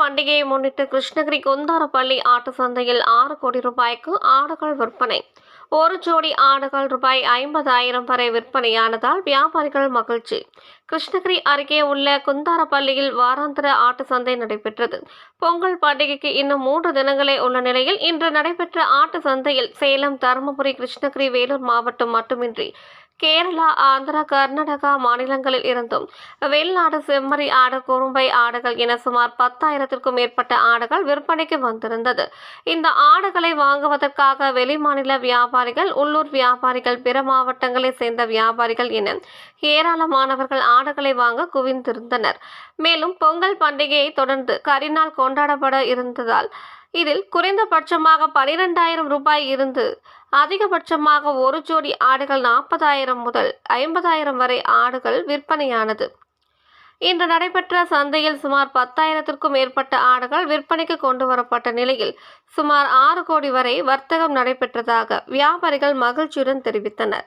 பண்டிகையை முன்னிட்டு கிருஷ்ணகிரி குந்தாரப்பள்ளி ஆட்டு சந்தையில் ஆறு கோடி ரூபாய்க்கு ஆடுகள் விற்பனை. ஒரு ஜோடி ஆடுகள் ரூபாய் ஐம்பதாயிரம் வரை விற்பனையானதால் வியாபாரிகள் மகிழ்ச்சி. கிருஷ்ணகிரி அருகே உள்ள குந்தாரப்பள்ளியில் வாராந்திர ஆட்டு சந்தை நடைபெற்றது. பொங்கல் பண்டிகைக்கு இன்னும் மூன்று தினங்களே உள்ள நிலையில் இன்று நடைபெற்ற ஆட்டு சந்தையில் சேலம் தருமபுரி கிருஷ்ணகிரி வேலூர் மாவட்டம் மட்டுமின்றி கேரளா ஆந்திரா கர்நாடகா மாநிலங்களில் இருந்தும் வெளிநாடு செம்மறி ஆடு குறும்பை ஆடுகள் என சுமார் பத்தாயிரத்திற்கும் மேற்பட்ட ஆடுகள் விற்பனைக்கு வந்திருந்தது. இந்த ஆடுகளை வாங்குவதற்காக வெளிமாநில வியாபாரிகள் உள்ளூர் வியாபாரிகள் பிற மாவட்டங்களைச் சேர்ந்த வியாபாரிகள் என ஏராளமானவர்கள் ஆடுகளை வாங்க குவிந்திருந்தனர். மேலும் பொங்கல் பண்டிகையை தொடர்ந்து கரிநாள் கொண்டாடப்பட இருந்ததால் இதில் குறைந்தபட்சமாக பனிரெண்டாயிரம் ரூபாய் இருந்து அதிகபட்சமாக ஒரு ஜோடி ஆடுகள் நாற்பதாயிரம் முதல் ஐம்பதாயிரம் வரை ஆடுகள் விற்பனையானது. இன்று நடைபெற்ற சந்தையில் சுமார் பத்தாயிரத்திற்கும் மேற்பட்ட ஆடுகள் விற்பனைக்கு கொண்டு வரப்பட்ட நிலையில் சுமார் ஆறு கோடி வரை வர்த்தகம் நடைபெற்றதாக வியாபாரிகள் மகிழ்ச்சியுடன் தெரிவித்தனர்.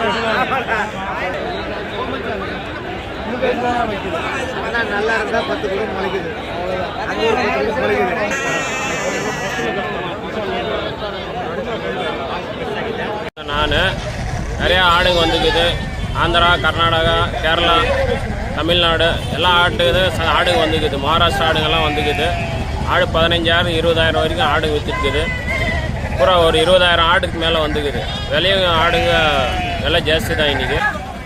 பத்து முளைக்குது நான் நிறையா ஆடுங்க வந்துக்குது. ஆந்திரா கர்நாடகா கேரளா தமிழ்நாடு எல்லா ஆட்டுக்குது ஆடுங்க வந்துக்குது. மகாராஷ்டிரா ஆடுங்கெல்லாம் வந்துக்குது. ஆடு பதினஞ்சாயிரம் இருபதாயிரம் வரைக்கும் ஆடு விற்றுக்குது பூரா ஒரு இருபதாயிரம் ஆடுக்கு மேலே வந்துக்குது. விலையும் ஆடுங்க விலை ஜாஸ்தி தான் இன்றைக்கி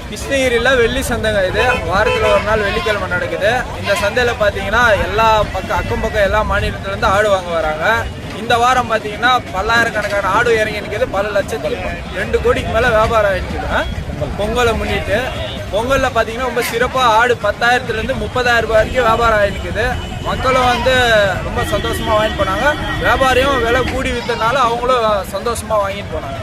கிருஷ்ணகிரியில் வெள்ளி சந்தைங்க இது. வாரத்தில் ஒரு நாள் வெள்ளிக்கிழமை நடக்குது. இந்த சந்தையில் பார்த்தீங்கன்னா எல்லா பக்கம் அக்கம் பக்கம் எல்லா மாநிலத்துலேருந்து ஆடு வாங்க வராங்க. இந்த வாரம் பார்த்தீங்கன்னா பல்லாயிரக்கணக்கான ஆடு இறங்கி நிற்கிறது பல லட்சத்துக்கு ரெண்டு கோடிக்கு மேலே வியாபாரம் ஆயிடுச்சுங்க பொங்கலை முன்னிட்டு. பொங்கலில் பார்த்தீங்கன்னா ரொம்ப சிறப்பாக ஆடு பத்தாயிரத்துலேருந்து முப்பதாயிரம் ரூபாய் வரைக்கும் வியாபாரம் ஆகிருக்குது மக்களும் வந்து ரொம்ப சந்தோஷமாக வாங்கிட்டு போனாங்க. வியாபாரியும் விலை கூடி விற்றனால அவங்களும் சந்தோஷமாக வாங்கிட்டு போனாங்க.